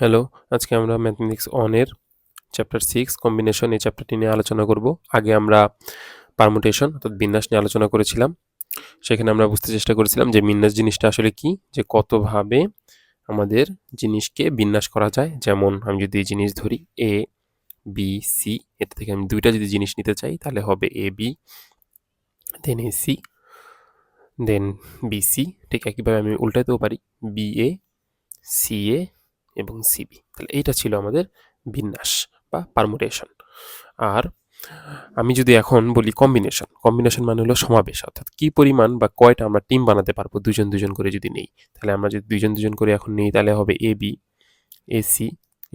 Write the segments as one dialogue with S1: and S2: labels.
S1: hello আজকে আমরা mathematics অনের চ্যাপ্টার সিক্স কম্বিনেশন এই চ্যাপ্টারটি নিয়ে আলোচনা করব আগে আমরা পারমুটেশন অর্থাৎ বিন্যাস নিয়ে আলোচনা করেছিলাম সেখানে আমরা বুঝতে চেষ্টা করেছিলাম যে বিন্যাস জিনিসটা আসলে কি যে কতভাবে আমাদের জিনিসকে বিন্যাস করা যায় যেমন আমি যদি এই জিনিস ধরি এ বি সি এর থেকে আমি দুইটা যদি জিনিস নিতে চাই তাহলে হবে A B then A C then B C ঠিক একইভাবে আমি উল্টাতেও পারি বি এ সি এ এবং সিবি তাহলে এইটা ছিল আমাদের বিন্যাস বা পারমুটেশন আর আমি যদি এখন বলি কম্বিনেশন কম্বিনেশন মানে হলো সমাবেশ অর্থাৎ কি পরিমাণ বা কয়টা আমরা টিম বানাতে পারবো দুজন দুজন করে যদি নেই তাহলে আমরা যদি দুজন দুজন করে এখন নেই তাহলে হবে এ বি এসি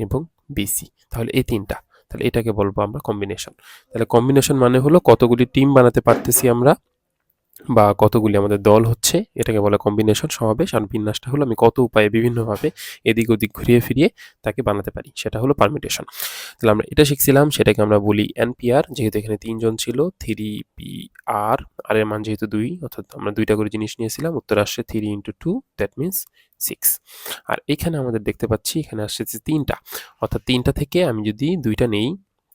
S1: এবং বিসি তাহলে এই তিনটা তাহলে এটাকে বলবো আমরা কম্বিনেশন তাহলে কম্বিনেশন মানে হলো কতগুলি টিম বানাতে পারতেছি আমরা বা কতগুলি আমাদের দল হচ্ছে এটাকে বলে কম্বিনেশন সমাবেশ আর বিন্যাসটা হলো আমি কত উপায়ে বিভিন্নভাবে এদিক ওদিক ঘুরিয়ে ফিরিয়ে তাকে বানাতে পারি সেটা হলো পারমিটেশন তাহলে আমরা এটা শিখছিলাম সেটাকে আমরা বলি এনপিআর যেহেতু এখানে তিনজন ছিল থ্রি পি আর আর এর মান যেহেতু দুই অর্থাৎ আমরা দুইটা করে জিনিস নিয়েছিলাম উত্তর আসছে three into two that means six আর এখানে আমাদের দেখতে পাচ্ছি এখানে আসছে তিনটা অর্থাৎ তিনটা থেকে আমি যদি দুইটা নেই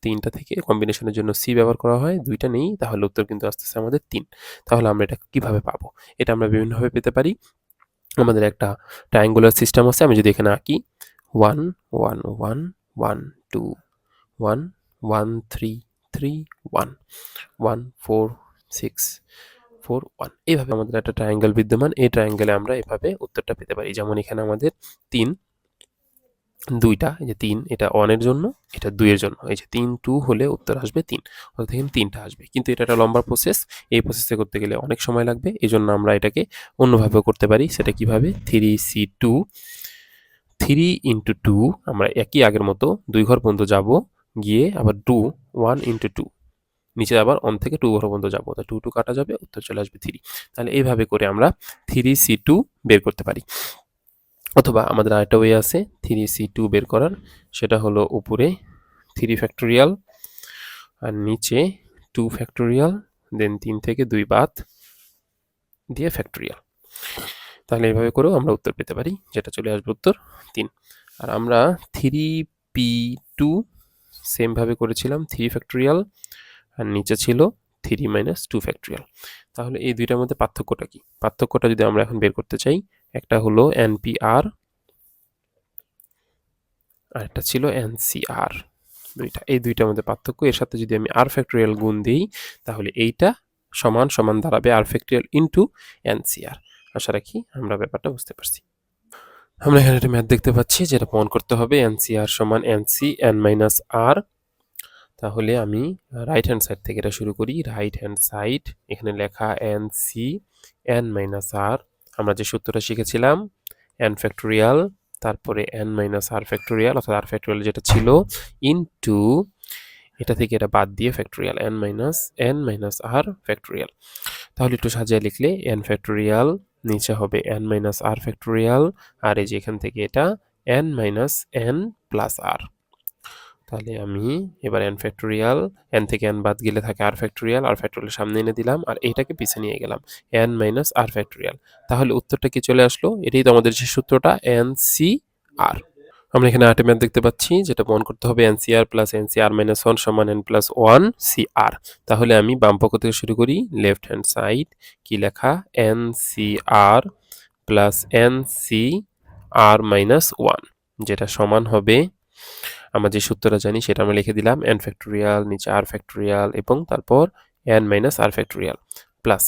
S1: তিনটা থেকে কম্বিনেশনের জন্য সি ব্যবহার করা হয় দুইটা নেই তাহলে উত্তর কিন্তু আসতেছে আমাদের তিন তাহলে আমরা এটা কিভাবে পাবো এটা আমরা বিভিন্নভাবে পেতে পারি আমাদের একটা ট্রায়াঙ্গুলার সিস্টেম আছে আমি যদি এখানে আঁকি one one one one two one one three three one one four six four one এইভাবে আমাদের একটা ট্রায়াঙ্গেল বিদ্যমান এই ট্রায়াঙ্গেলে আমরা এভাবে উত্তরটা পেতে পারি যেমন এখানে আমাদের তিন দুইটা এই যে তিন এটা ওয়ানের জন্য এটা দুইয়ের জন্য এই যে তিন টু হলে উত্তর আসবে তিন অর্থাৎ এখানে তিনটা আসবে কিন্তু এটা একটা লম্বা প্রসেস এই প্রসেসে করতে গেলে অনেক সময় লাগবে এই জন্য আমরা এটাকে অন্যভাবে করতে পারি সেটা কিভাবে three C two three into two আমরা একই আগের মতো দুই ঘর পর্যন্ত যাব গিয়ে আবার টু ওয়ান ইন্টু টু নিচে আবার অন থেকে টু ঘর পর্যন্ত যাবো তা টু টু কাটা যাবে উত্তর চলে আসবে থ্রি তাহলে এইভাবে করে আমরা থ্রি সি টু বের করতে পারি অথবা আমাদের আরেকটা ওয়ে আছে থ্রি সি টু বের করার সেটা হলো উপরে থ্রি ফ্যাক্টোরিয়াল আর নিচে টু ফ্যাক্টোরিয়াল দেন তিন থেকে দুই বাদ দিয়ে ফ্যাক্টোরিয়াল তাহলে এইভাবে করেও আমরা উত্তর পেতে পারি যেটা চলে আসবে উত্তর তিন আর আমরা থ্রি পি টু সেমভাবে করেছিলাম থ্রি ফ্যাক্টোরিয়াল আর নিচে ছিল থ্রি মাইনাস টু ফ্যাক্টোরিয়াল তাহলে এই দুইটার মধ্যে পার্থক্যটা কি পার্থক্যটা যদি আমরা এখন বের করতে চাই একটা হলো এনপিআর আর একটা ছিল এনসিআর দুইটা এই দুইটার মধ্যে পার্থক্য এর সাথে যদি আমি আর ফ্যাক্টোরিয়াল গুণ দিই তাহলে এইটা সমান সমান দাঁড়াবে আর ফ্যাক্টোরিয়াল ইন্টু এনসিআর আশা রাখি আমরা ব্যাপারটা বুঝতে পারছি আমরা এখানে একটা ম্যাথ দেখতে পাচ্ছি যেটা প্রমাণ করতে হবে এনসিআর সমান এনসি এন মাইনাস আর তাহলে আমি রাইট হ্যান্ড সাইড থেকে এটা শুরু করি রাইট হ্যান্ড সাইড এখানে লেখা N C N minus R আমরা যে সূত্রটা শিখেছিলাম এন ফ্যাক্টোরিয়াল তারপরে এন মাইনাস আর ফ্যাক্টোরিয়াল অর্থাৎ আর ফ্যাক্টোরিয়াল যেটা ছিল ইনটু এটা থেকে এটা বাদ দিয়ে factorial N minus N minus R factorial তাহলে একটু সাজিয়ে লিখলে এন ফ্যাক্টোরিয়াল নিচে হবে এন মাইনাস আর ফ্যাক্টোরিয়াল আর এই যে এখান থেকে এটা N minus N plus R তাহলে আমি এবার এন ফ্যাক্টোরিয়াল এন থেকে এন বাদ গেলে থাকে আর ফ্যাক্টোরিয়াল আর ফ্যাক্টোরিয়াল সামনে এনে দিলাম আর এইটাকে পিছে নিয়ে গেলাম এন মাইনাস আর ফ্যাক্টোরিয়াল তাহলে উত্তরটা কি চলে আসলো এটাই তো আমাদের যে সূত্রটা এন সি আর আমরা এখানে আটে ম্যাথ দেখতে পাচ্ছি যেটা মন করতে হবে N C R plus N C R minus one সমান N plus one C R তাহলে আমি বাম পক্ষ থেকে শুরু করি লেফট হ্যান্ড সাইড কি লেখা N C R plus N C R minus one যেটা সমান হবে আমরা যে সূত্রটা জানি সেটা আমরা লিখে দিলাম এন ফ্যাক্টোরিয়াল নিচে আর ফ্যাক্টোরিয়াল এবং তারপর N minus R factorial plus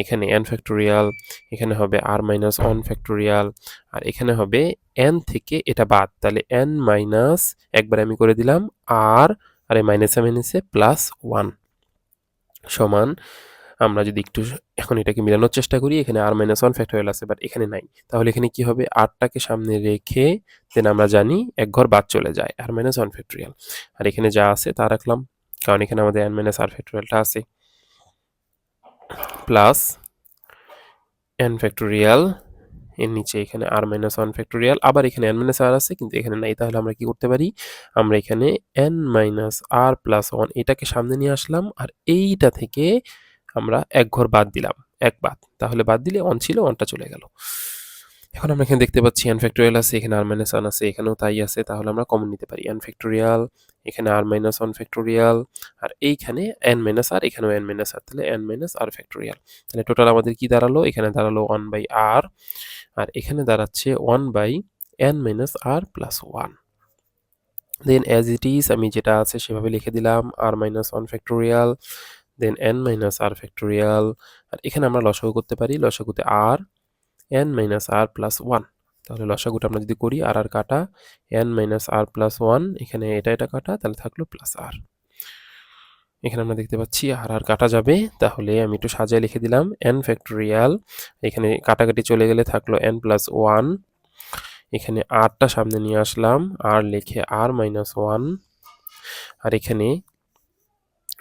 S1: এখানে এন ফ্যাক্টোরিয়াল এখানে হবে আর মাইনাস অন ফ্যাক্টোরিয়াল আর এখানে হবে এন থেকে এটা বাদ তাহলে এন মাইনাস একবার আমি করে দিলাম আর আর এ মাইনাসে মাইনাসে প্লাস ওয়ান সমান আমরা যদি একটু এখন এটাকে মিলানোর চেষ্টা করি এখানে আর মাইনাস ওয়ান ফ্যাক্টোরিয়াল আছে বাট এখানে নাই তাহলে এখানে কি হবে আটটাকে সামনে রেখে দেন আমরা জানি এক ঘর বাদ চলে যায় আর মাইনাস ওয়ান ফ্যাক্টোরিয়াল আর এখানে যা আছে তা রাখলাম কারণ এখানে আমাদের এন মাইনাস আর ফ্যাক্টোরিয়ালটা আছে প্লাস এন ফ্যাক্টোরিয়াল এর নিচে এখানে আর মাইনাস ওয়ান ফ্যাক্টোরিয়াল আবার এখানে এন মাইনাস আর আছে কিন্তু এখানে নাই তাহলে আমরা কি করতে পারি আমরা এখানে N minus R plus one এটাকে সামনে নিয়ে আসলাম আর এইটা থেকে আমরা এক ঘর বাদ দিলাম এক বাদ তাহলে বাদ দিলে অন ছিল অনটা চলে গেল এখন আমরা এখানে দেখতে পাচ্ছি এন ফ্যাক্টোরিয়াল আছে এখানে আর মাইনাস ওয়ান আছে এখানেও তাই আছে তাহলে আমরা কমন নিতে পারি এন ফ্যাক্টোরিয়াল এখানে আর মাইনাস ওয়ান ফ্যাক্টোরিয়াল আর এইখানে এন মাইনাস আর এখানেও এন মাইনাস আর তাহলে এন মাইনাস আর ফ্যাক্টোরিয়াল তাহলে টোটাল আমাদের কি দাঁড়ালো এখানে দাঁড়ালো ওয়ান বাই আর আর এখানে দাঁড়াচ্ছে one by N minus R plus one then as it is আমি যেটা আছে সেভাবে লিখে দিলাম R minus one factorial then N minus R factorial আর এখানে আমরা লসাগু করতে পারি লসাগুতে আর N minus R plus one তাহলে লসাগুটা আমরা যদি করি আর আর কাটা N minus R plus one এখানে এটা এটা কাটা তাহলে থাকলো প্লাস আর এখানে আমরা দেখতে পাচ্ছি আর আর কাটা যাবে তাহলে আমি একটু সাজায় লিখে দিলাম এন ফ্যাক্টোরিয়াল এখানে কাটাকাটি চলে গেলে থাকলো এন প্লাস ওয়ান এখানে আরটা সামনে নিয়ে আসলাম আর লিখে আর মাইনাস ওয়ান আর এখানে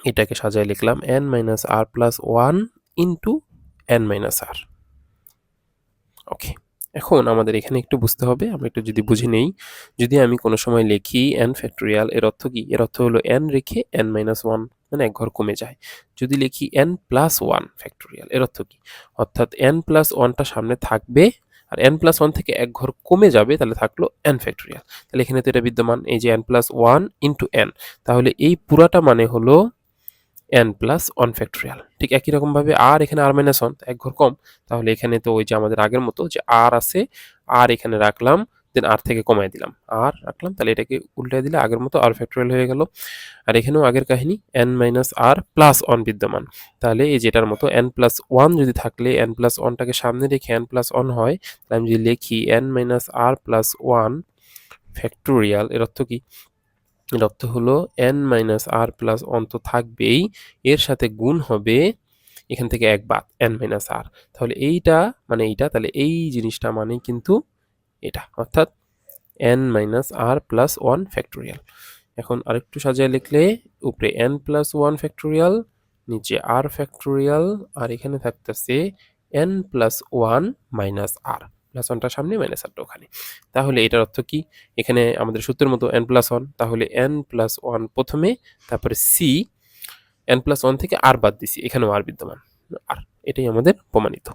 S1: এটাকে সাজায় লিখলাম N minus R plus one into N minus R okay এখন আমাদের এখানে একটু বুঝতে হবে আমরা একটু যদি বুঝে নেই যদি আমি কোনো সময় লিখি এন ফ্যাক্টোরিয়াল এর অর্থ কি এর অর্থ হলো এন রেখে এন মাইনাস ওয়ান মানে এক ঘর কমে যায় যদি লিখি এন প্লাস ওয়ান ফ্যাক্টোরিয়াল এর অর্থ কি অর্থাৎ এন প্লাস ওয়ানটা সামনে থাকবে আর এন প্লাস ওয়ান থেকে এক ঘর কমে যাবে তাহলে থাকলো এন ফ্যাক্টোরিয়াল তাহলে এখানে তো এটা বিদ্যমান এই যে N plus one into N তাহলে এই পুরাটা মানে হলো এন প্লাস ওয়ান ফ্যাক্টোরিয়াল ঠিক একই রকমভাবে আর এখানে আর মাইনাস ওয়ান এক ঘর কম তাহলে এখানে তো ওই যে আমাদের আগের মতো যে আর আছে আর এখানে রাখলাম দেন আর থেকে কমায় দিলাম আর রাখলাম তাহলে এটাকে উল্টে দিলে আগের মতো আর ফ্যাক্টোরিয়াল হয়ে গেল আর এখানেও আগের কাহিনী N minus R plus one বিদ্যমান তাহলে এই যেটার মতো এন প্লাস ওয়ান যদি থাকলে এন প্লাস ওয়ানটাকে সামনে রেখে এন প্লাস ওয়ান হয় তাহলে আমি যদি লিখি N minus R plus one factorial এর অর্থ কী এর অর্থ হলো এন মাইনাস আর প্লাস অন্ত থাকবেই এর সাথে গুণ হবে এখান থেকে এক বাদ এন মাইনাস আর তাহলে এইটা মানে এইটা তাহলে এই জিনিসটা মানে কিন্তু এটা অর্থাৎ N minus R plus one factorial এখন আরেকটু সাজায় লিখলে উপরে এন প্লাস ওয়ান ফ্যাক্টোরিয়াল নিচে আর ফ্যাক্টোরিয়াল আর এখানে থাকতেছে N plus one minus R plus ওয়ানটা সামনে মাইনাস আটটা ওখানে তাহলে এটার অর্থ কি এখানে আমাদের সূত্রের মতো এন প্লাস ওয়ান তাহলে এন প্লাস ওয়ান প্রথমে তারপরে সি এন প্লাস ওয়ান থেকে আর বাদ দিছি এখানেও আর বিদ্যমান আর এটাই আমাদের প্রমাণিত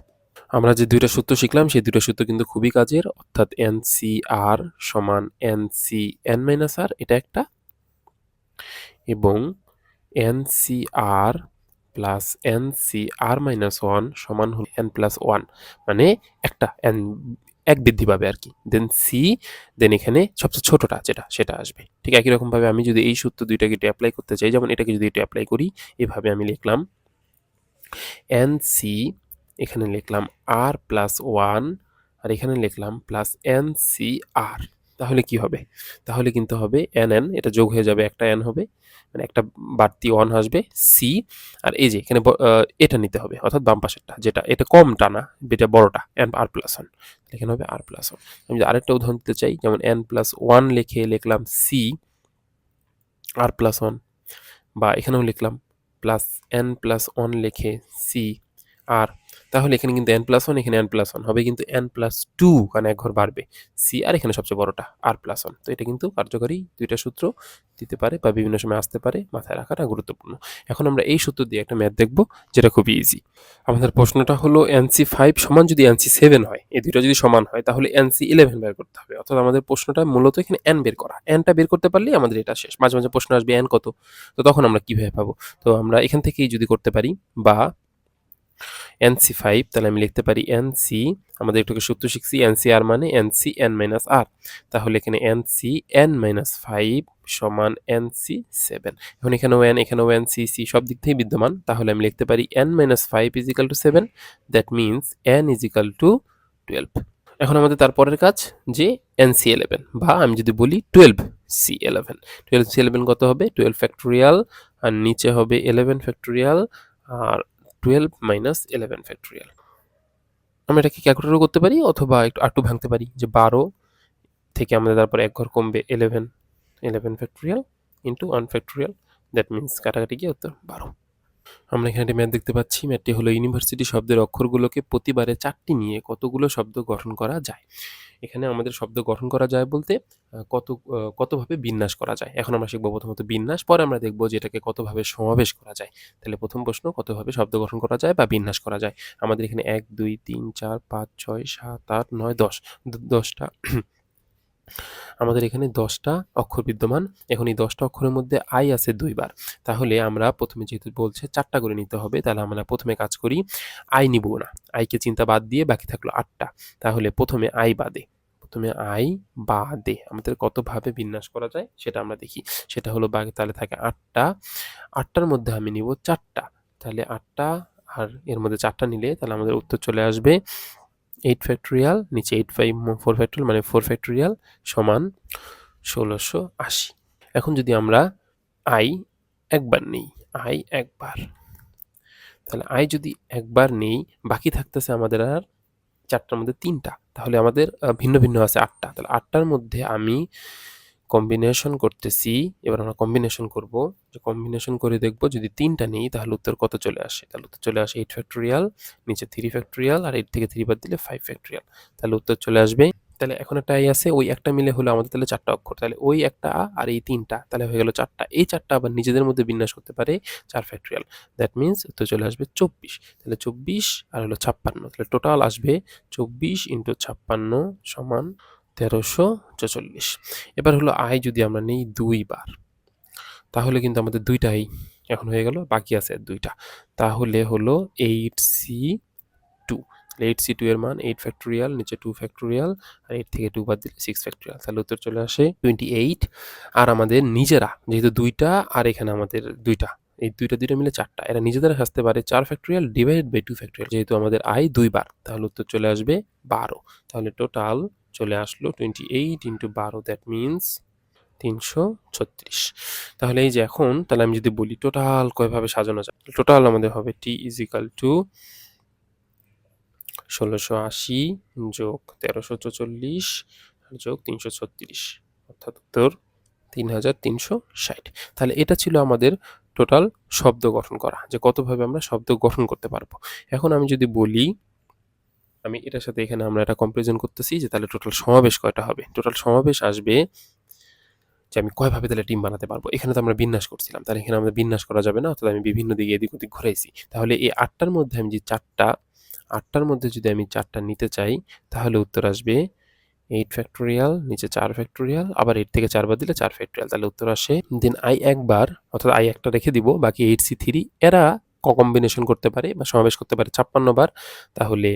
S1: আমরা যে দুইটা সূত্র শিখলাম সেই দুইটা সূত্র কিন্তু খুবই কাজের অর্থাৎ এন সি আর সমান N C N minus R এটা একটা এবং N C R plus N C R minus one সমান হল এন প্লাস ওয়ান মানে একটা এন এক বৃদ্ধি পাবে আর কি দেন সি দেন এখানে সবচেয়ে ছোটোটা যেটা সেটা আসবে ঠিক একই রকমভাবে আমি যদি এই সূত্র দুইটাকে একটু অ্যাপ্লাই করতে চাই যেমন এটাকে যদি একটু অ্যাপ্লাই করি এভাবে আমি লিখলাম এন সি এখানে লিখলাম আর প্লাস ওয়ান আর এখানে লিখলাম প্লাস এন সি আর তাহলে কি হবে তাহলে কিন্তু হবে এন এন এটা যোগ হয়ে যাবে একটা এন হবে মানে একটা বাড়তি ওয়ান আসবে সি আর এই যে এখানে এটা নিতে হবে অর্থাৎ বাম পাশেরটা যেটা এটা কম টানা যেটা বড়টা এন আর প্লাস ওয়ান এখানে হবে আর প্লাস ওয়ান আমি যদি আরেকটা উদাহরণ দিতে চাই যেমন এন প্লাস ওয়ান লিখে লিখলাম সি আর প্লাস ওয়ান বা এখানেও লিখলাম প্লাস এন প্লাস ওয়ান লিখে সি আর তাহলে এখানে কিন্তু এন প্লাস ওয়ান এখানে এন প্লাস ওয়ান হবে কিন্তু এন প্লাস টু কারণ এক ঘর বাড়বে সি আর এখানে সবচেয়ে বড়টা আর প্লাস ওয়ান তো এটা কিন্তু কার্যকরী দুইটা সূত্র দিতে পারে বা বিভিন্ন সময় আসতে পারে মাথায় রাখাটা গুরুত্বপূর্ণ এখন আমরা এই সূত্র দিয়ে একটা ম্যাথ দেখব যেটা খুবই ইজি আমাদের প্রশ্নটা হলো এনসি ফাইভ সমান যদি এনসি সেভেন হয় এই দুইটা যদি সমান হয় তাহলে এনসি ইলেভেন বের করতে হবে অর্থাৎ আমাদের প্রশ্নটা মূলত এখানে এন বের করা এনটা বের করতে পারলেই আমাদের এটা শেষ মাঝে মাঝে প্রশ্ন আসবে এন কত তো তখন আমরা কীভাবে পাবো তো আমরা এখান থেকেই যদি করতে পারি বা এন সি ফাইভ তাহলে আমি লিখতে পারি এন সি আমাদের একটুকে সূত্র শিখছি এন সি আর মানে N C N minus R তাহলে এখানে N C N minus five সমান এন সি সেভেন এখন এখানেও এন এখানেও এন সি সি সব দিক থেকেই বিদ্যমান তাহলে আমি লিখতে পারি N minus five equal to seven that means N equal to twelve এখন আমাদের তারপরের কাজ যে এন সি এলেভেন বা আমি যদি বলি twelve C eleven twelve C eleven কত হবে টুয়েলভ ফ্যাক্টোরিয়াল আর নিচে হবে এলেভেন ফ্যাক্টোরিয়াল আর টুয়েলভ মাইনাস ইলেভেন ফ্যাক্টরিয়াল আমরা এটাকে ক্যালকুলেটরও করতে পারি অথবা একটু আটটু ভাঙতে পারি যে বারো থেকে আমাদের তারপর এক ঘর কমবে eleven eleven factorial into one factorial that means কাটাকাটি গিয়ে উত্তর বারো আমরা এখানে একটি ম্যাথ দেখতে পাচ্ছি ম্যাথটি হলো ইউনিভার্সিটি শব্দের অক্ষরগুলোকে প্রতিবারে চারটি নিয়ে কতগুলো শব্দ গঠন করা যায় এখানে আমাদের শব্দ গঠন করা যায় বলতে কত কতভাবে বিন্যাস করা যায় এখন আমরা শিখবো প্রথমত বিন্যাস পরে আমরা দেখবো যে এটাকে কতভাবে সমাবেশ করা যায় তাহলে প্রথম প্রশ্ন কতভাবে শব্দ গঠন করা যায় বা বিন্যাস করা যায় আমাদের এখানে এক দুই তিন চার পাঁচ ছয় সাত আট নয় দশ দশটা আমাদের এখানে দশটা অক্ষর বিদ্যমান এখন এই দশটা অক্ষরের মধ্যে আই আছে দুইবার তাহলে আমরা প্রথমে যেহেতু বলছে চারটা করে নিতে হবে তাহলে আমরা প্রথমে কাজ করি আই নিব না আইকে চিন্তা বাদ দিয়ে বাকি থাকলো আটটা তাহলে প্রথমে আই বাদে প্রথমে আই বা দে আমাদের কতভাবে বিন্যাস করা যায় সেটা আমরা দেখি সেটা হলো বাকি তাহলে থাকে আটটা আটটার মধ্যে আমি নিব চারটা তাহলে আটটা আর এর মধ্যে চারটা নিলে তাহলে আমাদের উত্তর চলে আসবে এইট ফ্যাক্টোরিয়াল নিচে এইট ফাইভ ফোর ফ্যাক্টোরিয়াল মানে ফোর ফ্যাক্টোরিয়াল সমান ষোলোশো আশি এখন যদি আমরা i একবার নেই আই একবার তাহলে i যদি একবার নেই বাকি থাকতেছে আমাদের আর চারটার মধ্যে তিনটা তাহলে আমাদের ভিন্ন ভিন্ন আছে আটটা তাহলে আটটার মধ্যে আমি কম্বিনেশন করতেছি এবার আমরা কম্বিনেশন করব যে কম্বিনেশন করে দেখব যদি তিনটা নেই তাহলে উত্তর কত চলে আসে তাহলে উত্তর চলে আসে এইট ফ্যাক্টোরিয়াল নিচে থ্রি ফ্যাক্টোরিয়াল আর এইট থেকে থ্রি বাদ দিলে ফাইভ ফ্যাক্টোরিয়াল তাহলে উত্তর চলে আসবে তাহলে এখন একটা আই আছে ওই একটা মিলে হলো আমাদের তাহলে চারটা অক্ষর তাহলে ওই একটা আর এই তিনটা তাহলে হয়ে গেল চারটা এই চারটা আবার নিজেদের মধ্যে বিন্যাস করতে পারে চার ফ্যাক্টরিয়াল দ্যাট মিন্স উত্তর চলে আসবে চব্বিশ তাহলে চব্বিশ আর হলো ছাপ্পান্ন তাহলে টোটাল আসবে চব্বিশ ইন্টু ছাপ্পান্ন সমান তেরোশো চচল্লিশ এবার হলো আয় যদি আমরা নিই দুইবার তাহলে কিন্তু আমাদের দুইটাই এখন হয়ে গেল বাকি আছে দুইটা তাহলে হলো eight C two eight C two এর মান এইট ফ্যাক্টোরিয়াল নিচে টু ফ্যাক্টোরিয়াল আর এইট থেকে টু বাদ দিলে সিক্স ফ্যাক্টোরিয়াল তাহলে উত্তর চলে আসে টোয়েন্টি এইট আর আমাদের নিজেরা যেহেতু দুইটা আর এখানে আমাদের দুইটা এই দুইটা দুইটা মিলে চারটা এরা নিজেদের আসতে পারে চার factorial divided by two factorial যেহেতু আমাদের আয় দুইবার তাহলে উত্তর চলে আসবে বারো তাহলে টোটাল চলে আসলো টোয়েন্টি এইট ইন্টু বারো দ্যাট মিনস তিনশো ছত্রিশ তাহলে এই যে এখন তাহলে আমি যদি বলি টোটাল কয়ভাবে সাজানো যায় টোটাল আমাদের হবে টি ইজ ইকাল টু ষোলোশো আশি যোগ তেরোশো চল্লিশ যোগ তিনশো ছত্রিশ অর্থাৎ উত্তর তিন হাজার তিনশো ষাট তাহলে এটা ছিল আমাদের টোটাল শব্দ গঠন করা যে কতভাবে আমরা শব্দ গঠন করতে পারবো এখন আমি যদি বলি আমি এটার সাথে এখানে আমরা একটা কম্পারিজন করতেছি যে তাহলে টোটাল সমাবেশ কয়টা হবে টোটাল সমাবেশ আসবে যে আমি কয়ভাবে তাহলে টিম বানাতে পারবো এখানে তো আমরা বিন্যাস করছিলাম তাহলে এখানে আমাদের বিন্যাস করা যাবে না অর্থাৎ আমি বিভিন্ন দিকে এদিক ওদিক ঘুরাইছি তাহলে এই আটটার মধ্যে আমি যে চারটা আটটার মধ্যে যদি আমি চারটা নিতে চাই তাহলে উত্তর আসবে এইট ফ্যাক্টোরিয়াল নিচে চার ফ্যাক্টোরিয়াল আবার এইট থেকে চারবার দিলে চার ফ্যাক্টোরিয়াল তাহলে উত্তর আসে দেন আই একবার অর্থাৎ আই একটা রেখে দিব বাকি এইট সি থ্রি এরা কম্বিনেশন করতে পারে বা সমাবেশ করতে পারে ছাপ্পান্ন বার তাহলে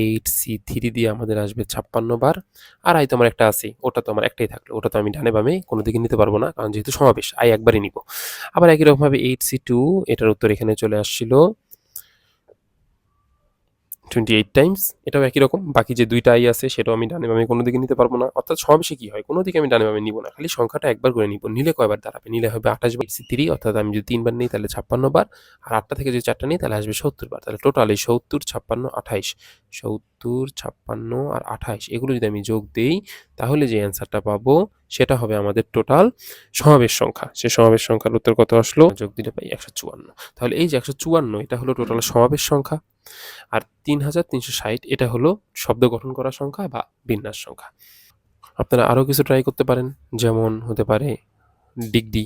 S1: এইট সি থ্রি দিয়ে আমাদের আসবে ছাপ্পান্ন বার আর আই তো আমার একটা আছে ওটা তো আমার একটাই থাকলো ওটা তো আমি ডানে বামে কোনো দিকে নিতে পারবো না কারণ যেহেতু সমাবেশ আই একবারই নিব আবার একই রকমভাবে এইট সি টু এটার উত্তর এখানে চলে আসছিল টোয়েন্টি এইট টাইমস এটাও একই রকম বাকি যে দুইটা আই আছে সেটাও আমি ডানে বামে কোনো দিকে নিতে পারবো না অর্থাৎ সমাবেশে কী হয় কোনো দিকে আমি ডানে বামে নিব না খালি সংখ্যাটা একবার করে নিব নিলে কয়বার দাঁড়াবে নিলে হবে আঠাশ বার থ্রি অর্থাৎ আমি যদি তিনবার নিই তাহলে ছাপ্পান্ন বার আর আটটা থেকে যদি চারটা নিই তাহলে আসবে সত্তর বার তাহলে টোটাল এই সত্তর ছাপ্পান্ন আঠাইশ সত্তর ছাপ্পান্ন আর আঠাইশ এগুলো যদি আমি যোগ দিই তাহলে যে অ্যান্সারটা পাবো সেটা হবে আমাদের টোটাল সমাবেশ সংখ্যা সে সমাবেশ সংখ্যার উত্তর কত আসলো যোগ দিলে পাই একশো চুয়ান্ন তাহলে এই যে একশো চুয়ান্ন এটা হলো টোটাল সমাবেশ সংখ্যা আর তিন হাজার তিনশো ষাট এটা হলো শব্দ গঠন করা সংখ্যা বা বিন্যাস সংখ্যা আপনারা আরও কিছু ট্রাই করতে পারেন যেমন হতে পারে degree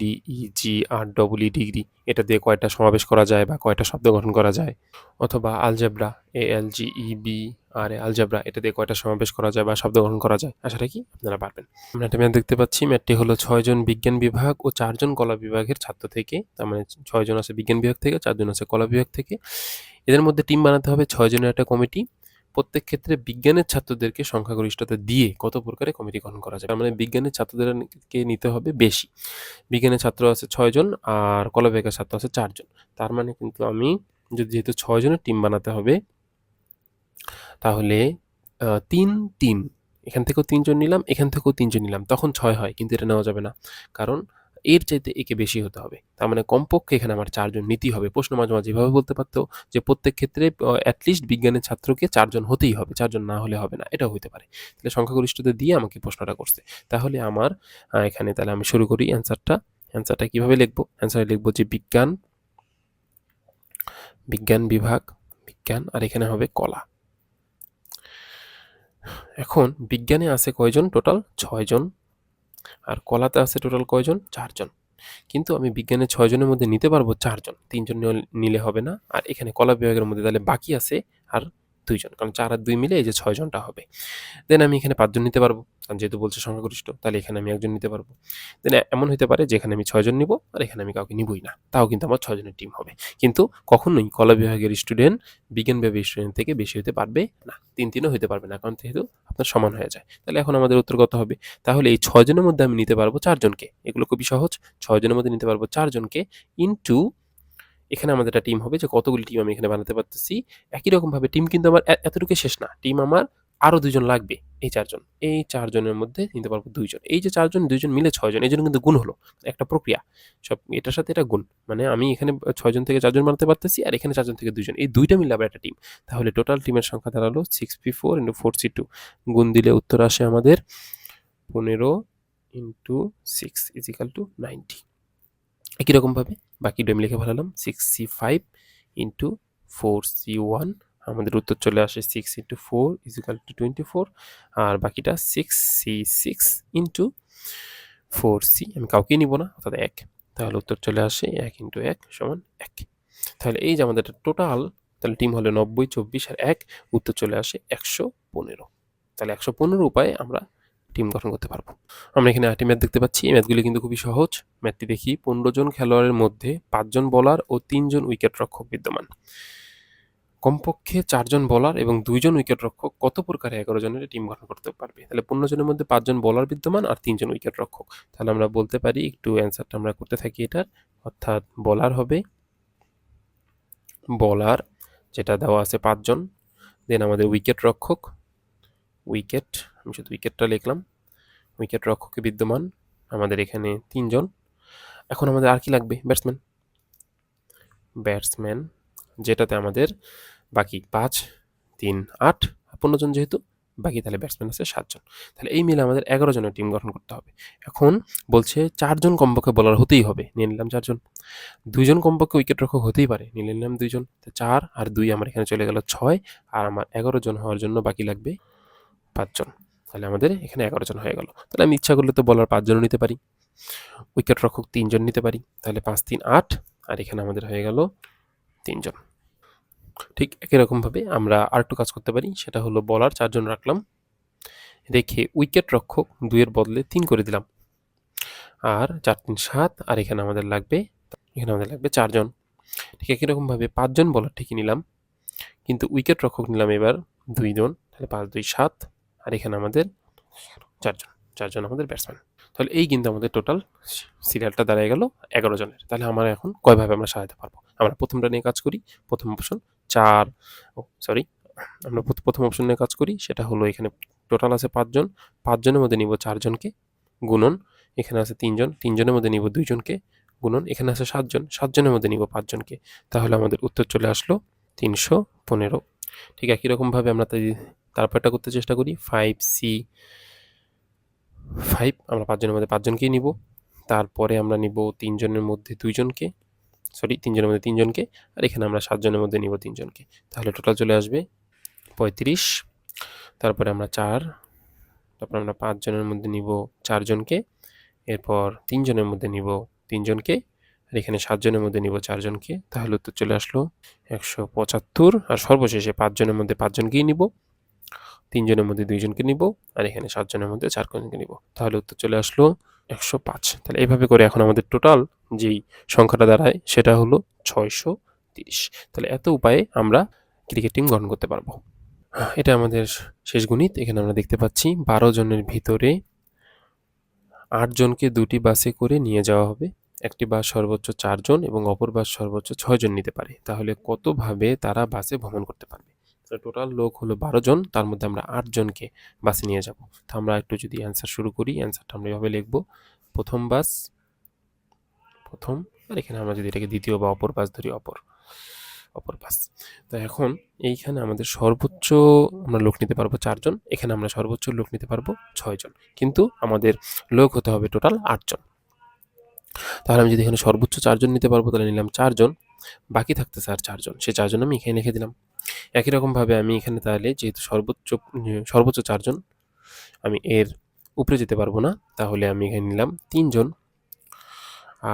S1: D E G R double E degree এটা দিয়ে কয়টা সমাবেশ করা যায় বা কয়টা শব্দ গঠন করা যায় অথবা algebra A L G E B R algebra এটা দিয়ে কয়টা সমাবেশ করা যায় বা শব্দ গঠন করা যায় আশা রাখি আপনারা পারবেন আমরা একটা ম্যাথ দেখতে পাচ্ছি ম্যাথটি হলো ছয়জন বিজ্ঞান বিভাগ ও চারজন কলা বিভাগের ছাত্র থেকে তার মানে ছয়জন আছে বিজ্ঞান বিভাগ থেকে চারজন আছে কলা বিভাগ থেকে এদের মধ্যে টিম বানাতে হবে ছয়জনের একটা কমিটি প্রত্যেক ক্ষেত্রে বিজ্ঞানের ছাত্রদেরকে সংখ্যাগরিষ্ঠতা দিয়ে কত প্রকারে কমিটি গঠন করা যায় মানে বিজ্ঞানের ছাত্রদেরকে নিতে হবে বেশি বিজ্ঞানের ছাত্র আছে ছয়জন আর কলা বিভাগের ছাত্র আছে চারজন তার মানে কিন্তু আমি যদি যেহেতু ছয়জনের টিম বানাতে হবে তাহলে তিন তিন এখান থেকেও তিনজন নিলাম এখান থেকেও তিনজন নিলাম তখন ছয় হয় কিন্তু এটা নেওয়া যাবে না কারণ এর চাইতে একে বেশি হতে হবে তার মানে কমপক্ষে এখানে আমার চারজন নীতি হবে প্রশ্ন মাঝে মাঝে এভাবে বলতে পারতো যে প্রত্যেক ক্ষেত্রে অ্যাটলিস্ট বিজ্ঞানের ছাত্রকে চারজন হতেই হবে চারজন না হলে হবে না এটাও হতে পারে তাহলে সংখ্যাগরিষ্ঠতা দিয়ে আমাকে প্রশ্নটা করছে তাহলে আমার এখানে তাহলে আমি শুরু করি অ্যান্সারটা অ্যান্সারটা কীভাবে লিখবো অ্যান্সারে লিখবো যে বিজ্ঞান বিজ্ঞান বিভাগ বিজ্ঞান আর এখানে হবে কলা এখন বিজ্ঞানে আছে কয়জন টোটাল ছয়জন আর কলাতে আছে টোটাল কয়জন চারজন কিন্তু আমি বিজ্ঞানে ছয়জনের মধ্যে নিতে পারবো চারজন তিনজন নিলে হবে না আর এখানে কলা বিভাগের মধ্যে তাহলে বাকি আছে আর দুইজন কারণ চার আর দুই মিলে এই যে ছয়জনটা হবে দেন আমি এখানে পাঁচজন নিতে পারবো কারণ যেহেতু বলছে সংখ্যাগরিষ্ঠ তাহলে এখানে আমি একজন নিতে পারবো দেন এমন হতে পারে যেখানে আমি ছয়জন নিব আর এখানে আমি কাউকে নিবই না তাও কিন্তু আমার ছয়জনের টিম হবে কিন্তু কখনোই কলা বিভাগের স্টুডেন্ট বিজ্ঞান বিভাগের স্টুডেন্ট থেকে বেশি হতে পারবে না তিন তিনও হতে পারবে না কারণ যেহেতু আপনার সমান হয়ে যায় তাহলে এখন আমাদের উত্তর কত হবে তাহলে এই ছয়জনের মধ্যে আমি নিতে পারবো চারজনকে এগুলো খুবই সহজ ছয়জনের মধ্যে নিতে পারবো চারজনকে ইন্টু এখানে আমাদের একটা টিম হবে যে কতগুলি টিম আমি এখানে বানাতে পারতেছি একই রকমভাবে টিম কিন্তু আমার এতটুকু শেষ না টিম আমার আরও দুজন লাগবে এই চারজন এই চারজনের মধ্যে নিতে পারবো দুইজন এই যে চারজন দুইজন মিলে ছয়জন এই জন্য কিন্তু গুণ হলো একটা প্রক্রিয়া সব এটার সাথে এটা গুণ মানে আমি এখানে ছয়জন থেকে চারজন বানাতে পারতেছি আর এখানে চারজন থেকে দুজন এই দুইটা মিলে আবার একটা টিম তাহলে টোটাল টিমের সংখ্যা দাঁড়ালো six P four into four C two গুণ দিলে উত্তর আসে আমাদের পনেরো into six is equal to ninety একই রকমভাবে বাকি ডোম লিখে ফেলালাম six C five into four C one আমাদের উত্তর চলে আসে six into four is equal to twenty four আর বাকিটা six C six into four C আমি কাউকেই নিব না অর্থাৎ এক তাহলে উত্তর চলে আসে এক ইন্টু এক সমান এক তাহলে এই যে আমাদের টোটাল তাহলে টিম হলে নব্বই চব্বিশ আর এক উত্তর চলে আসে একশো পনেরো তাহলে একশো পনেরো উপায়ে আমরা টিম গঠন করতে পারবো আমরা এখানে আটটি ম্যাচ দেখতে পাচ্ছি এই ম্যাচগুলি কিন্তু খুবই সহজ ম্যাচটি দেখি পনেরো জন খেলোয়াড়ের মধ্যে পাঁচজন বলার ও তিনজন উইকেট রক্ষক বিদ্যমান কমপক্ষে চারজন বলার এবং দুইজন উইকেট রক্ষক কত প্রকারে এগারো জনের টিম গঠন করতে পারবে তাহলে পনেরো জনের মধ্যে পাঁচজন বলার বিদ্যমান আর তিনজন উইকেট রক্ষক তাহলে আমরা বলতে পারি একটু অ্যান্সারটা আমরা করতে থাকি এটার অর্থাৎ বলার হবে বলার যেটা দেওয়া আছে পাঁচজন দেন আমাদের উইকেট রক্ষক উইকেট আমি শুধু উইকেটটা লিখলাম উইকেট রক্ষকে বিদ্যমান আমাদের এখানে তিনজন এখন আমাদের আর কি লাগবে ব্যাটসম্যান ব্যাটসম্যান যেটাতে আমাদের বাকি পাঁচ তিন আট পনেরো জন যেহেতু বাকি তাহলে ব্যাটসম্যান আছে সাতজন তাহলে এই মিলে আমাদের এগারো জনের টিম গঠন করতে হবে এখন বলছে চারজন কমপক্ষে বলার হতেই হবে নিয়ে নিলাম চারজন দুইজন কমপক্ষে উইকেট রক্ষক হতেই পারে নিয়ে নিলাম দুইজন চার আর দুই আমার এখানে চলে গেল ছয় আর আমার এগারো জন হওয়ার জন্য বাকি লাগবে পাঁচজন তাহলে আমাদের এখানে এগারো জন হয়ে গেল তাহলে আমি ইচ্ছা করলে তো বলার পাঁচজনও নিতে পারি উইকেট রক্ষক তিনজন নিতে পারি তাহলে পাঁচ তিন আট আর এখানে আমাদের হয়ে গেল তিনজন ঠিক একই রকমভাবে আমরা আরেকটু কাজ করতে পারি সেটা হলো বলার চারজন রাখলাম রেখে উইকেট রক্ষক দুইয়ের বদলে তিন করে দিলাম আর চার তিন সাত আর এখানে আমাদের লাগবে এখানে আমাদের লাগবে চারজন ঠিক একই রকমভাবে পাঁচজন বলার ঠিকই নিলাম কিন্তু উইকেট রক্ষক নিলাম এবার দুইজন তাহলে পাঁচ দুই সাত আর এখানে আমাদের চারজন চারজন আমাদের ব্যাটসম্যান তাহলে এই কিন্তু আমাদের টোটাল সিরিয়ালটা দাঁড়িয়ে গেল এগারো জনের তাহলে আমরা এখন কয়ভাবে আমরা সাজাতে পারবো আমরা প্রথমটা নিয়ে কাজ করি প্রথম অপশন চার ও সরি আমরা প্রথম অপশন নিয়ে কাজ করি সেটা হলো এখানে টোটাল আছে পাঁচজন পাঁচজনের মধ্যে নিব চারজনকে গুণন এখানে আছে তিনজন তিনজনের মধ্যে নিব দুইজনকে গুণন এখানে আছে সাতজন সাতজনের মধ্যে নিব পাঁচজনকে তাহলে আমাদের উত্তর চলে আসলো তিনশো পনেরো ঠিক একই রকমভাবে আমরা তাই তারপরটা করতে চেষ্টা করি ফাইভ সি ফাইভ আমরা পাঁচজনের মধ্যে পাঁচজনকেই নিব তারপরে আমরা নিব তিনজনের মধ্যে দুইজনকে সরি তিনজনের মধ্যে তিনজনকে আর এখানে আমরা সাতজনের মধ্যে নিব তিনজনকে তাহলে টোটাল চলে আসবে পঁয়ত্রিশ তারপরে আমরা চার তারপর আমরা পাঁচজনের মধ্যে নিব চারজনকে এরপর তিনজনের মধ্যে নিব তিনজনকে আর এখানে সাতজনের মধ্যে নিব চারজনকে তাহলে উত্তর চলে আসলো একশো পঁচাত্তর আর সর্বশেষে পাঁচজনের মধ্যে পাঁচজনকেই নিব তিনজনের মধ্যে দুইজনকে নিব আর এখানে সাতজনের মধ্যে চারজনকে নিব তাহলে উত্তর চলে আসলো একশো পাঁচ তাহলে এইভাবে করে এখন আমাদের টোটাল যেই সংখ্যাটা দাঁড়ায় সেটা হলো ছয়শো তিরিশ তাহলে এত উপায়ে আমরা ক্রিকেট টিম গঠন করতে পারবো এটা আমাদের শেষ গণিত এখানে আমরা দেখতে পাচ্ছি বারো জনের ভিতরে আটজনকে দুটি বাসে করে নিয়ে যাওয়া হবে একটি বাস সর্বোচ্চ চারজন এবং অপর বাস সর্বোচ্চ ছয়জন নিতে পারে তাহলে কতভাবে তারা বাসে ভ্রমণ করতে পারবে টোটাল লোক হলো বারো জন তার মধ্যে আমরা আটজনকে বাসে নিয়ে যাব তো আমরা একটু যদি অ্যান্সার শুরু করি অ্যান্সারটা আমরা এভাবে লিখব প্রথম বাস প্রথম আর এখানে আমরা যদি এটাকে দ্বিতীয় বা অপর বাস ধরি অপর অপর বাস তো এখন এইখানে আমাদের সর্বোচ্চ আমরা লোক নিতে পারবো চারজন এখানে আমরা সর্বোচ্চ লোক নিতে পারবো ছয়জন কিন্তু আমাদের লোক হতে হবে টোটাল আটজন তাহলে আমি যদি এখানে সর্বোচ্চ চারজন নিতে পারবো তাহলে নিলাম চারজন বাকি থাকতে স্যার চারজন সেই চারজন আমি এখানে লিখে দিলাম একই রকমভাবে আমি এখানে তাহলে যেহেতু সর্বোচ্চ সর্বোচ্চ চারজন আমি এর উপরে যেতে পারবো না তাহলে আমি এখানে নিলাম তিনজন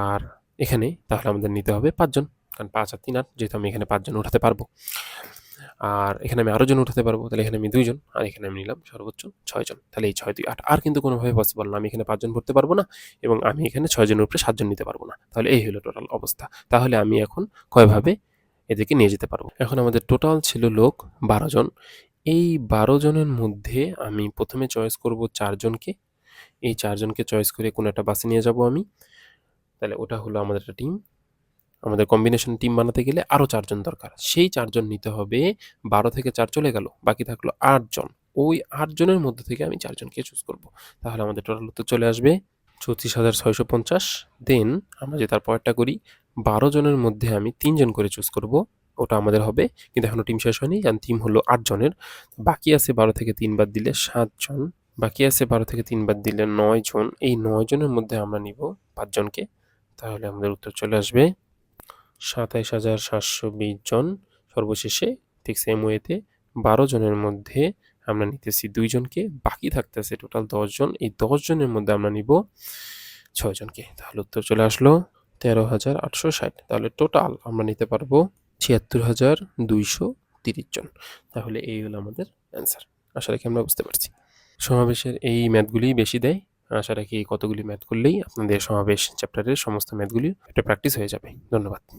S1: আর এখানে তাহলে আমাদের নিতে হবে পাঁচজন কারণ পাঁচ আর তিন আট যেহেতু আমি এখানে পাঁচজন উঠাতে পারবো আর এখানে আমি আরও জন উঠাতে পারবো তাহলে এখানে আমি দুইজন আর এখানে আমি নিলাম সর্বোচ্চ ছয়জন তাহলে এই ছয় দুই আট আর কিন্তু কোনোভাবে পসিবল না আমি এখানে পাঁচজন ভরতে পারবো না এবং আমি এখানে ছয়জনের উপরে সাতজন নিতে পারবো না তাহলে এই হলো টোটাল অবস্থা তাহলে আমি এখন কয়ভাবে এদেরকে নিয়ে যেতে পারবো এখন আমাদের টোটাল ছিল লোক বারো জন এই বারো জনের মধ্যে আমি প্রথমে চয়েস করব চারজনকে এই চারজনকে চয়েস করে কোনো একটা বাসে নিয়ে যাব আমি তাহলে ওটা হলো আমাদের একটা টিম আমাদের কম্বিনেশন টিম বানাতে গেলে আরও চারজন দরকার সেই চারজন নিতে হবে বারো থেকে চার চলে গেল বাকি থাকলো আটজন ওই আটজনের মধ্যে থেকে আমি চারজনকে চুজ করব তাহলে আমাদের টোটাল উত্তর চলে আসবে চৌত্রিশ হাজার ছয়শো পঞ্চাশ দেন আমরা যে তার পরেরটা করি বারো জনের মধ্যে আমি তিনজন করে চুজ করব ওটা আমাদের হবে কিন্তু এখনও টিম শেষ হয়নি কারণ টিম হলো আটজনের বাকি আছে বারো থেকে তিন বাদ দিলে সাতজন বাকি আছে বারো থেকে তিন বাদ দিলে নয় জন এই নয় জনের মধ্যে আমরা নিব পাঁচজনকে তাহলে আমাদের উত্তর চলে আসবে সাতাইশ হাজার সাতশো বিশ জন সর্বশেষে ঠিক সেম ওয়েতে বারো জনের মধ্যে আমরা নিতেছি দুইজনকে বাকি থাকতেছে টোটাল দশজন এই দশজনের মধ্যে আমরা নিব ছয়জনকে তাহলে উত্তর চলে আসলো তেরো হাজার আটশো ষাট তাহলে টোটাল আমরা নিতে পারবো ছিয়াত্তর হাজার দুইশো তিরিশ জন তাহলে এই হলো আমাদের অ্যান্সার আশা রাখি আমরা বুঝতে পারছি সমাবেশের এই ম্যাথগুলি বেশি দেয় আশা রাখি কতগুলি ম্যাথ করলেই আপনাদের সমাবেশ চ্যাপ্টারের সমস্ত ম্যাথগুলি একটা প্র্যাকটিস হয়ে যাবে ধন্যবাদ